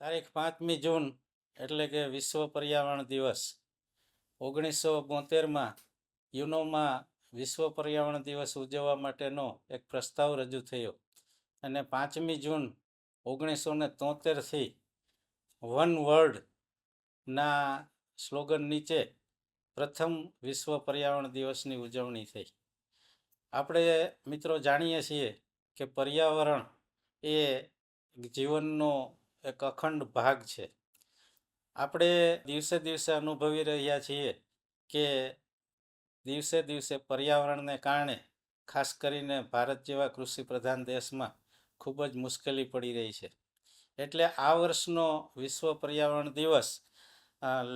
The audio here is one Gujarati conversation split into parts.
તારીખ પાંચમી જૂન એટલે કે વિશ્વ પર્યાવરણ દિવસ. ઓગણીસો બોતેરમાં યુનોમાં વિશ્વ પર્યાવરણ દિવસ ઉજવવા માટેનો એક પ્રસ્તાવ રજૂ થયો અને પાંચમી જૂન ઓગણીસો ને તોતેરથી વન વર્લ્ડના સ્લોગન નીચે પ્રથમ વિશ્વ પર્યાવરણ દિવસની ઉજવણી થઈ. આપણે મિત્રો જાણીએ છીએ કે પર્યાવરણ એ જીવનનો એક અખંડ ભાગ છે. આપણે દિવસે દિવસે અનુભવી રહ્યા છીએ કે દિવસે દિવસે પર્યાવરણને કારણે ખાસ કરીને ભારત જેવા કૃષિ પ્રધાન દેશમાં ખૂબ જ મુશ્કેલી પડી રહી છે. એટલે આ વર્ષનો વિશ્વ પર્યાવરણ દિવસ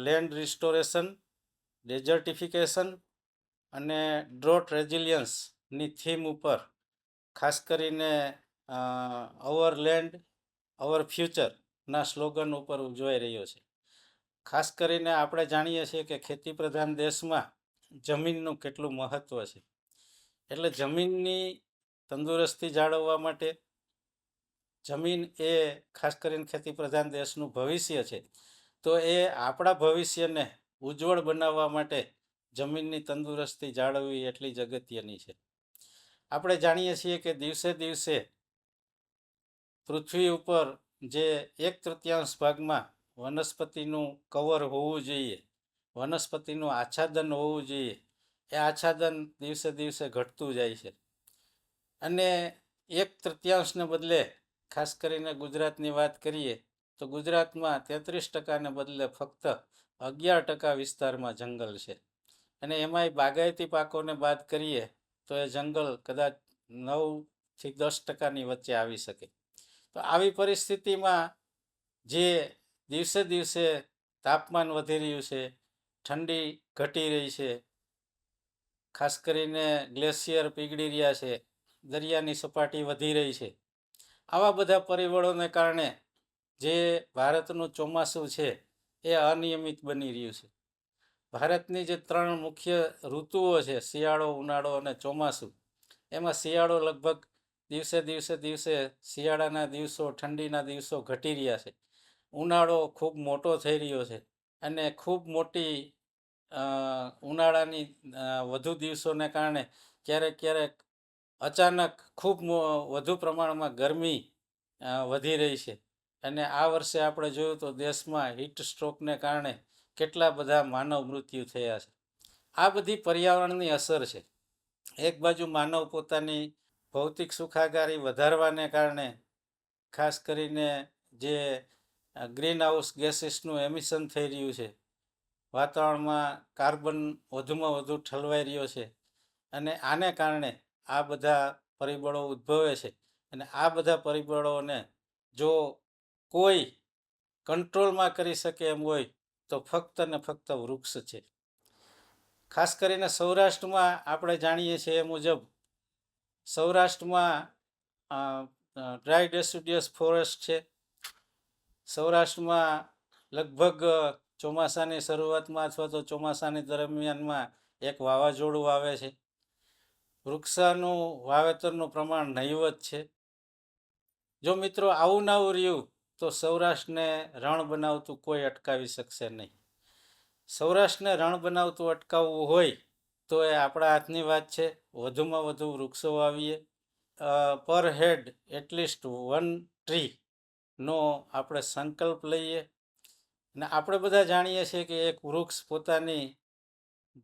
લેન્ડ રિસ્ટોરેશન ડેઝર્ટિફિકેશન અને ડ્રોટ રેઝિલિયન્સની થીમ ઉપર ખાસ કરીને અવર લેન્ડ અવર ફ્યુચરના સ્લોગન ઉપર ઉજવાઈ રહ્યો છે. ખાસ કરીને આપણે જાણીએ છીએ કે ખેતી પ્રધાન દેશમાં જમીનનું કેટલું મહત્ત્વ છે. એટલે જમીનની તંદુરસ્તી જાળવવા માટે જમીન એ ખાસ કરીને ખેતી પ્રધાન દેશનું ભવિષ્ય છે. તો એ આપણા ભવિષ્યને ઉજ્જવળ બનાવવા માટે જમીનની તંદુરસ્તી જાળવવી એટલી જ અગત્યની છે. આપણે જાણીએ છીએ કે દિવસે દિવસે પૃથ્વી ઉપર જે એક તૃતીયાંશ ભાગમાં વનસ્પતિનું કવર હોવું જોઈએ, વનસ્પતિનું આચ્છાદન હોવું જોઈએ, એ આચ્છાદન દિવસે દિવસે ઘટતું જાય છે. અને એક તૃતીયાંશને બદલે ખાસ કરીને ગુજરાતની વાત કરીએ તો ગુજરાતમાં તેત્રીસ ટકાને બદલે ફક્ત અગિયાર ટકા વિસ્તારમાં જંગલ છે. અને એમાંય બાગાયતી પાકોને બાદ કરીએ તો એ જંગલ કદાચ નવથી દસ ટકાની વચ્ચે આવી શકે. તો આવી પરિસ્થિતિમાં જે દિવસે દિવસે તાપમાન વધી રહ્યું છે, ઠંડી ઘટી રહી છે, ખાસ કરીને ગ્લેશિયર પીગળી રહ્યા છે, દરિયાની સપાટી વધી રહી છે. આવા બધા પરિબળોને કારણે જે ભારતનું ચોમાસું છે, એ અનિયમિત બની રહ્યું છે. ભારતની જે ત્રણ મુખ્ય ઋતુઓ છે, શિયાળો, ઉનાળો અને ચોમાસું, એમાં શિયાળો લગભગ દિવસે દિવસે દિવસે શિયાળાના દિવસો, ઠંડીના દિવસો ઘટી રહ્યા છે. ઉનાળો ખૂબ મોટો થઈ રહ્યો છે અને ખૂબ મોટી ઉનાળાની વધુ દિવસોને કારણે ક્યારેક ક્યારેક અચાનક ખૂબ વધુ પ્રમાણમાં ગરમી વધી રહી છે. અને આ વર્ષે આપણે જોયું તો દેશમાં હીટ સ્ટ્રોકને કારણે કેટલા બધા માનવ મૃત્યુ થયા છે. આ બધી પર્યાવરણની અસર છે. એક બાજુ માનવ પોતાની ભૌતિક સુખાકારી વધારવાને કારણે ખાસ કરીને જે ગ્રીન હાઉસ ગેસીસનું એમિશન થઈ રહ્યું છે, વાતાવરણમાં કાર્બન વધુમાં વધુ ઠલવાઈ રહ્યો છે અને આને કારણે આ બધા પરિબળો ઉદ્ભવે છે. અને આ બધા પરિબળોને જો કોઈ કંટ્રોલમાં કરી શકે એમ હોય તો ફક્ત ને ફક્ત વૃક્ષ છે. ખાસ કરીને સૌરાષ્ટ્રમાં આપણે જાણીએ છીએ એ મુજબ સૌરાષ્ટ્રમાં ડ્રાય ડેસિડિયસ ફોરેસ્ટ છે. સૌરાષ્ટ્રમાં લગભગ ચોમાસાની શરૂઆતમાં અથવા તો ચોમાસાની દરમિયાનમાં એક વાવાઝોડું આવે છે. વૃક્ષાનું વાવેતરનું પ્રમાણ નહીવત છે. જો મિત્રો આવું ના રહ્યું તો સૌરાષ્ટ્રને રણ બનાવતું કોઈ અટકાવી શકશે નહીં. સૌરાષ્ટ્રને રણ બનાવતું અટકાવવું હોય તો એ આપણા હાથની વાત છે. વધુમાં વધુ વૃક્ષો વાવીએ. પર હેડ એટલીસ્ટ વન ટ્રીનો આપણે સંકલ્પ લઈએ. અને આપણે બધા જાણીએ છીએ કે એક વૃક્ષ પોતાની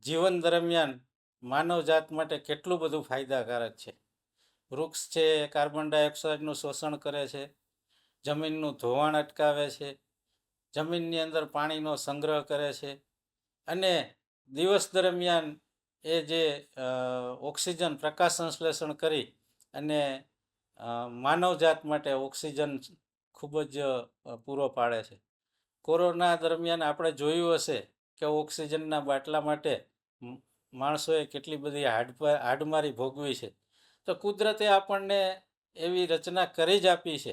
જીવન દરમિયાન માનવજાત માટે કેટલું બધું ફાયદાકારક છે. વૃક્ષ છે, કાર્બન ડાયોક્સાઇડનું શોષણ કરે છે. જમીનનું ધોવાણ અટકાવે છે, જમીનની અંદર પાણીનો સંગ્રહ કરે છે અને દિવસ દરમિયાન એ જે ઓક્સિજન પ્રકાશ સંશ્લેષણ કરી અને માનવજાત માટે ઓક્સિજન ખૂબ જ પૂરો પાડે છે. કોરોના દરમિયાન આપણે જોયું હશે કે ઓક્સિજનના બાટલા માટે માણસોએ કેટલી બધી હાડ હાડમારી ભોગવી છે. તો કુદરતે આપણને એવી રચના કરી જ આપી છે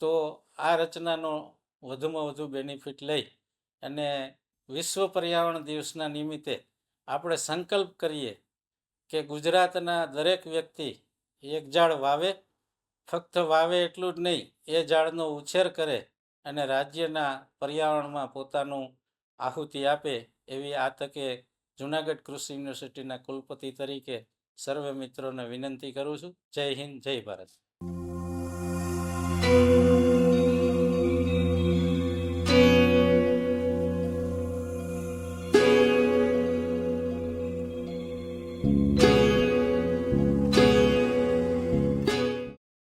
તો આ રચનાનો વધુમાં વધુ બેનિફિટ લઈ અને વિશ્વ પર્યાવરણ દિવસના નિમિત્તે આપણે સંકલ્પ કરીએ કે ગુજરાતના દરેક વ્યક્તિ એક ઝાડ વાવે, ફક્ત વાવે એટલું જ નહીં, એ ઝાડનો ઉછેર કરે અને રાજ્યના પર્યાવરણમાં પોતાનું આહુતિ આપે એવી આ તકે જુનાગઢ કૃષિ યુનિવર્સિટીના કુલપતિ તરીકે સર્વે મિત્રોને વિનંતી કરું છું. જય હિન્દ, જય ભારત.